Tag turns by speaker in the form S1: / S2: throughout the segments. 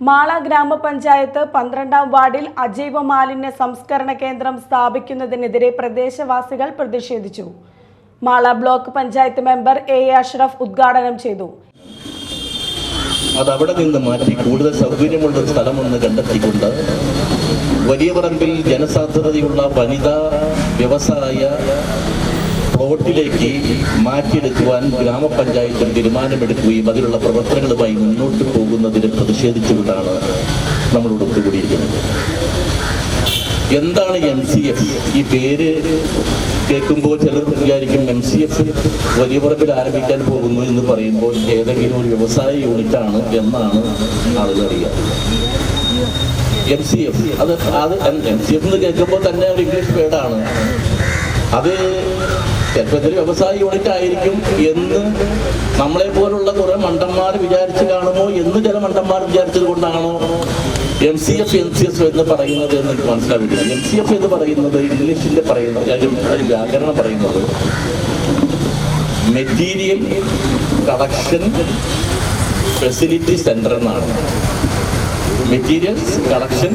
S1: മാള ഗ്രാമപഞ്ചായത്ത് പന്ത്രണ്ടാം വാർഡിൽ അജൈവ മാലിന്യ സംസ്കരണ കേന്ദ്രം സ്ഥാപിക്കുന്നതിനെതിരെ പ്രദേശവാസികൾ പ്രതിഷേധിച്ചു. Mala block panchayat member A Ashraf ഉദ്ഘാടനം ചെയ്തു.
S2: അത് അവിടെ നിന്ന് മാറ്റി കൂടുതൽ സൗകര്യമുള്ള സ്ഥലമെന്ന് കണ്ടെത്തിക്കൊണ്ട് വലിയ പറമ്പിൽ ജനസാധ്യതയുള്ള വനിതാ വ്യവസായ പ്ലോട്ടിലേക്ക് മാറ്റിയെടുക്കുവാൻ ഗ്രാമപഞ്ചായത്ത് തീരുമാനമെടുക്കുകയും അതിലുള്ള പ്രവർത്തനങ്ങളുമായി മുന്നോട്ട് പോകുന്നതിന് പ്രതിഷേധിച്ചുകൊണ്ടാണ് നമ്മളോട് ഒത്തുകൂടിയിരിക്കുന്നത്. എന്താണ് എം സി എഫ് ഈ പേര് കേൾക്കുമ്പോൾ ചിലർ വിചാരിക്കും എം സി എഫ് വലിയ പറമ്പിൽ ആരംഭിക്കാൻ പോകുന്നു എന്ന് പറയുമ്പോൾ ഏതെങ്കിലും ഒരു വ്യവസായ യൂണിറ്റാണ് എന്നാണ് ആളുകൾ അറിയുക. എം സി എഫ് അത് അത് എം സി എഫ് എന്ന് കേൾക്കുമ്പോൾ തന്നെ ഒരു ഇംഗ്ലീഷ് വേർഡാണ് അത് ചിലപ്പോൾ ഇതൊരു വ്യവസായ യൂണിറ്റ് ആയിരിക്കും എന്ന് നമ്മളെ പോലുള്ള കുറെ മണ്ടന്മാർ വിചാരിച്ച് കാണുമോ? എന്ന് ചില മണ്ടന്മാർ വിചാരിച്ചത് കൊണ്ടാണോ? M C F M C F എന്ന് പറയുന്നത് എന്ന് എനിക്ക് മനസ്സിലാവില്ല. എം സി എഫ് എന്ന് പറയുന്നത് ഇംഗ്ലീഷിന്റെ പറയുന്നത് വ്യാകരണം പറയുന്നത്. മെറ്റീരിയൽ കളക്ഷൻ ഫെസിലിറ്റി സെന്റർ എന്നാണ്. Materials collection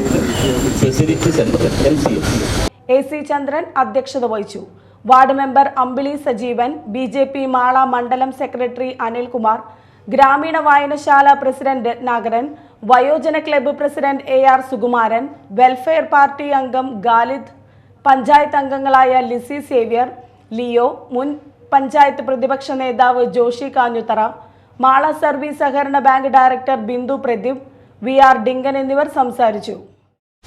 S2: facility centre M C F
S1: A C Chandran അധ്യക്ഷത വഹിച്ചു. Ward member Ambili Sajeevan B J P Mala മണ്ഡലം സെക്രട്ടറി അനിൽകുമാർ ഗ്രാമീണ വായനശാല പ്രസിഡന്റ് രത്നാകരൻ വയോജന club president A R Sukumaran welfare party അംഗം ഗാലിദ് പഞ്ചായത്ത് അംഗങ്ങളായ Lissy Xavier Leo മുൻ പഞ്ചായത്ത് പ്രതിപക്ഷ നേതാവ് ജോഷി കാഞ്ഞുത്തറ മാള സർവീസ് സഹകരണ bank director Bindu Pradeep V R Dinkan എന്നിവർ സംസാരിച്ചു.